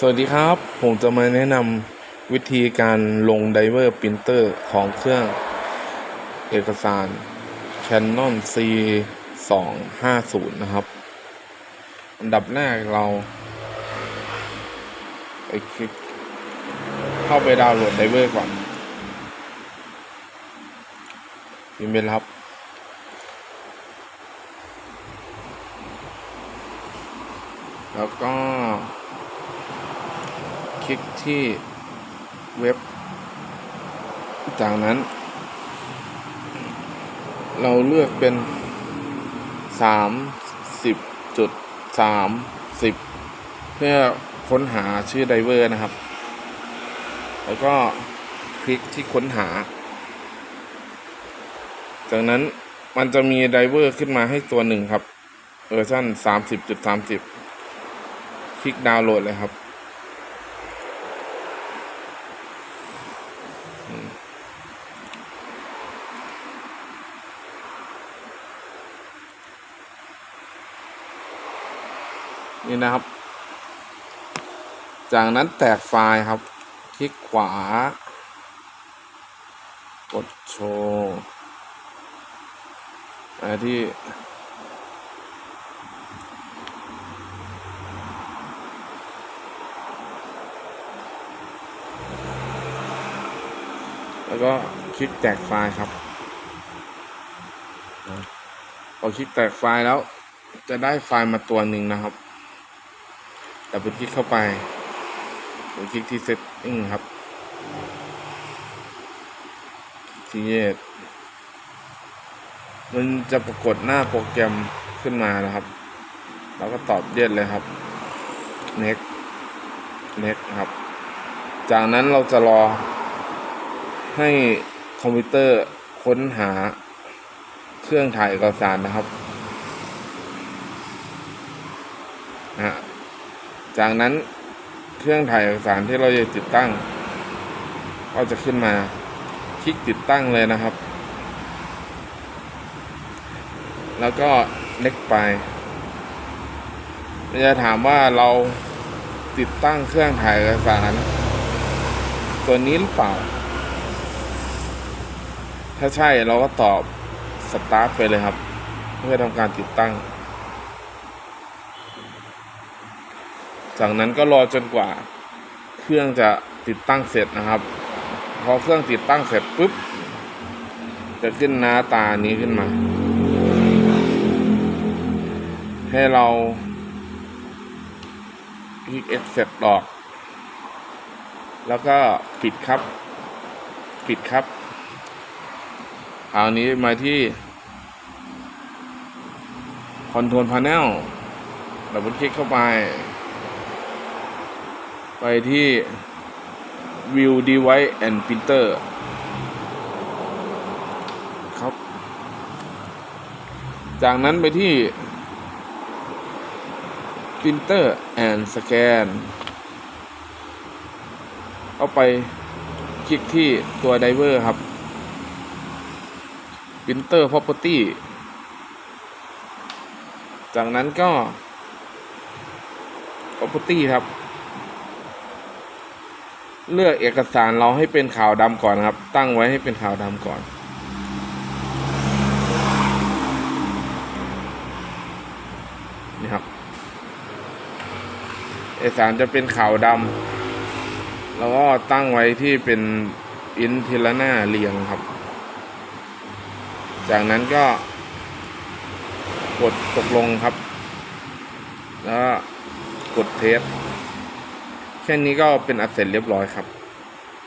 สวัสดีครับ ผมจะมาแนะนำวิธีการลงไดเวอร์ปรินเตอร์ของเครื่องเอกสาร Canon C 2 5 0นะครับ อันดับแรกเราไปคลิกเข้าไปดาวน์โหลดไดเวอร์ก่อนพิมพ์เป็นครับแล้วก็ คลิกที่เว็บ จากนั้น เราเลือกเป็นสามสิบจุดสามสิบเพื่อค้นหาชื่อไดเวอร์นะครับ แล้วก็คลิกที่ค้นหา จากนั้นมันจะมีไดเวอร์ขึ้นมาให้ตัวหนึ่งครับเวอร์ชันสามสิบจุดสามสิบคลิกดาวน์โหลดเลยครับ นี่นะครับ จากนั้นแตกไฟล์ครับ คลิกขวา กดโชว์ไปที่แล้วก็คลิกแตกไฟล์ครับ พอคลิกแตกไฟล์แล้วจะได้ไฟล์มาตัวหนึ่งนะครับ แต่ไปคลิกเข้าไปหรือคลิกที่ setting ครับที่เยดมันจะปรากฏหน้าโปรแกรมขึ้นมานะครับ แล้วก็ตอบเย็ดเลยครับ next next ครับ จากนั้นเราจะรอให้คอมพิวเตอร์ค้นหาเครื่องถ่ายเอกสารนะครับนะฮะ จากนั้นเครื่องถ่ายเอกสารที่เราจะติดตั้ง ก็จะขึ้นมา คลิกติดตั้งเลยนะครับ แล้วก็เล็กไปมันจะถามว่าเราติดตั้งเครื่องถ่ายเอกสาร ตัวนี้หรือเปล่า ถ้าใช่เราก็ตอบสตาร์ทไปเลยครับ เพื่อทำการติดตั้ง จากนั้นก็รอจนกว่าเครื่องจะติดตั้งเสร็จนะครับ พอเครื่องติดตั้งเสร็จปุ๊บ จะขึ้นหน้าตานี้ขึ้นมา ให้เราคลิก Accept ออก แล้วก็ปิดครับ ปิดครับครานี้มาที่ Control Panel ดับเบิลคลิกเข้าไป ไปที่ View Device and Printer ครับ จากนั้นไปที่ Printer and Scan เอาไปคลิกที่ตัว Diver ครับ Printer Property จากนั้นก็ Property ครับ เลือกเอกสารเราให้เป็นขาวดำก่อนครับ ตั้งไว้ให้เป็นขาวดำก่อน นี่ครับ เอกสารจะเป็นขาวดำแล้วก็ตั้งไว้ที่เป็นอินทีลหน้าเรียงครับ จากนั้นก็กดตกลงครับ แล้วก็กดเทส แค่นี้ก็เป็นอัดเสร็จเรียบร้อยครับ